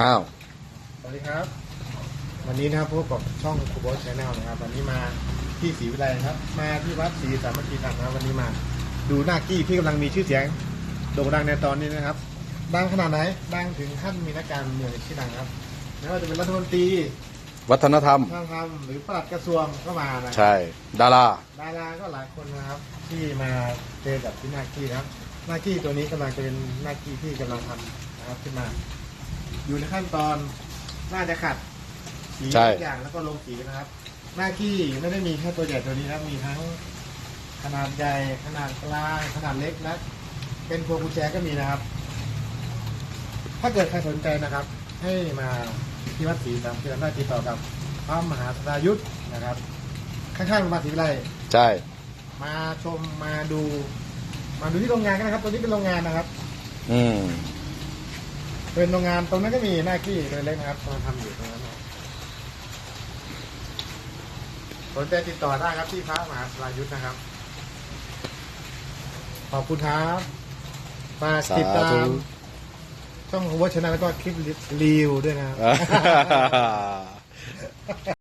อ้าว สวัสดีครับ วันนี้นะครับพบกับช่องคูบอสชาแนลนะครับ วันนี้มาที่ศรีวิไลครับ มาที่วัดศรีสามัคคีธรรมนะครับวันนี้มา ดูหน้ากี้ที่กำลังมีชื่อเสียงโด่งดังในตอนนี้นะครับ ดังขนาดไหน ดังถึงขั้นมีนักการเมืองชื่อดังครับไม่ว่าจะเป็นรัฐมนตรีวัฒนธรรม ทางธรรมหรือปลัดกระทรวงก็มานะใช่ ดารา ดาราก็หลายคนนะครับ ที่มาเจอกับที่หน้ากี้นะครับหน้ากี้ตัวนี้กำลังจะเป็นหน้ากี้ที่กำลังทำนะครับขึ้นมา อยู่ในขั้นตอนน่าจะขัดสีใช่ ทุกอย่างแล้วก็ลงสีนะครับ หน้ากี้ไม่ได้มีแค่ตัวใหญ่ตัวนี้นะครับมีทั้งขนาดใหญ่ขนาดกลางขนาดเล็กและเป็นพวงกุญแจก็มีนะครับ ถ้าเกิดใครสนใจนะครับ ให้มาที่วัดศรีสามเพื่อนได้ติดต่อกับพระมหาสรายุทธนะครับ ข้างๆโรงพยาบาลศรีวิไล ใช่ มาชมมาดู มาดูที่โรงงานกันนะครับ ตัวนี้เป็นโรงงานนะครับ อืม เป็นโรงงานตรงนั้นก็มีหน้ากี้เล็กๆนะครับกำลังทำอยู่ตรงนั้นนะครับสนใจติดต่อได้ครับที่พระมหาสรายุทธนะครับ ขอบคุณครับฝากติดตาสาธุมช่องของวัชนะแล้วก็คลิปรีวิวด้วยนะครับอ่า